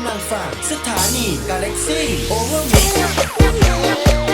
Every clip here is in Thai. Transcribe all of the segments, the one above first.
กำลังฟังสถานีกาแล็กซี่โอเวอร์มิ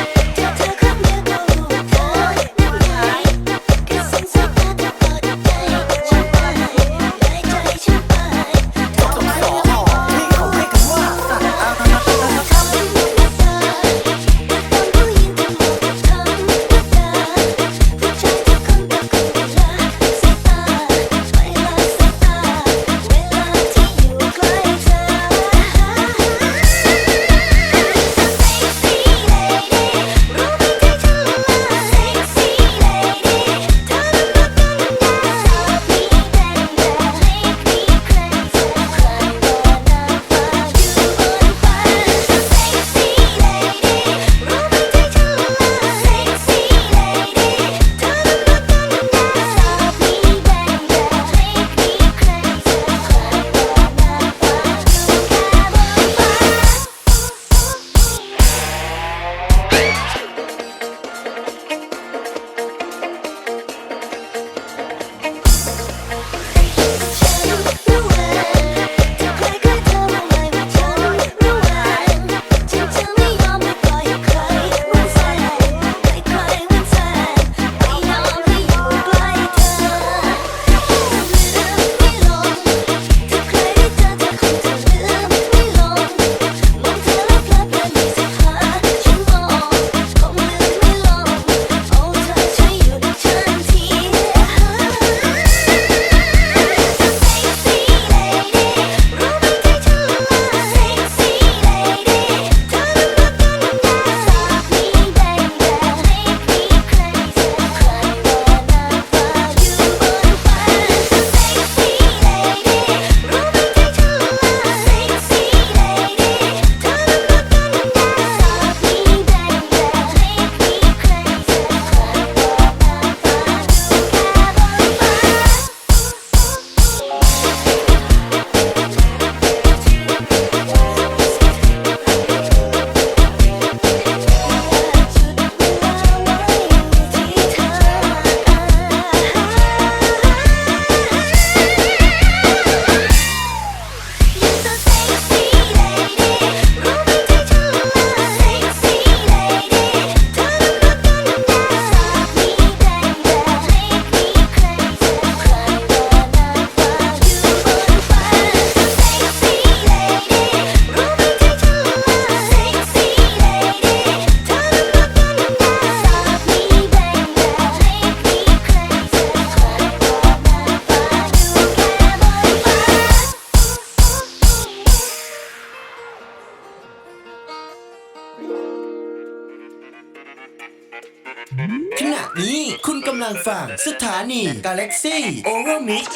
ขณะนี้คุณกำลังฟังสถานีกาแล็กซี่โอเวอร์มิก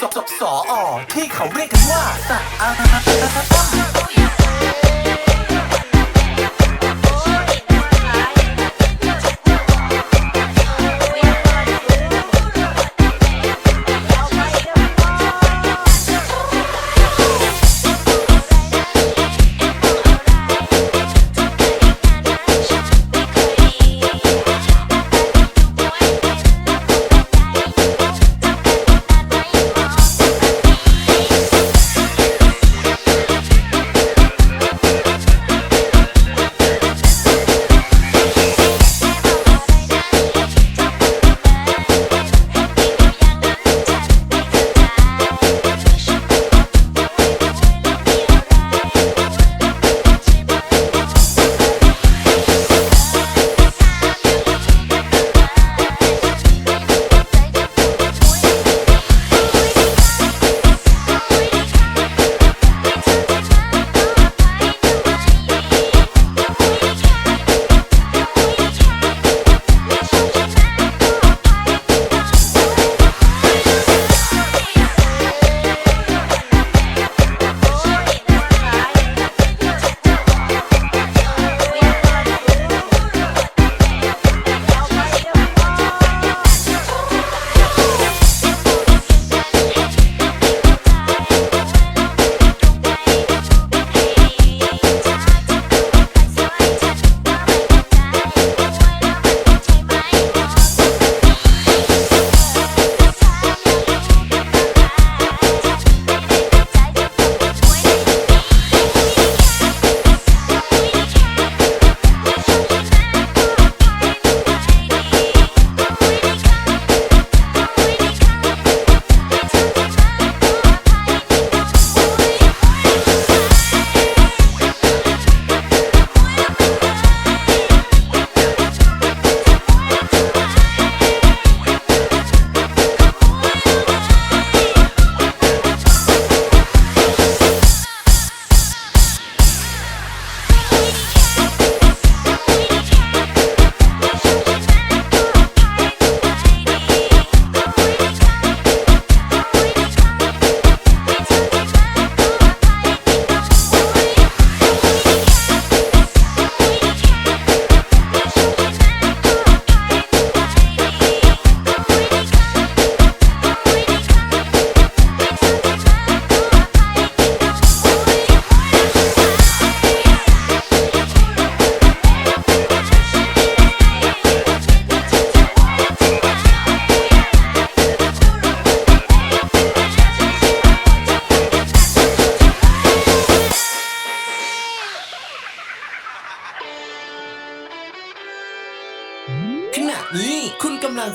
สอสอที่เขาเรียกกันว่า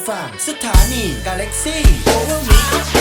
ฝั่งสถานีกาแล็กซี่โอเวอร์มิ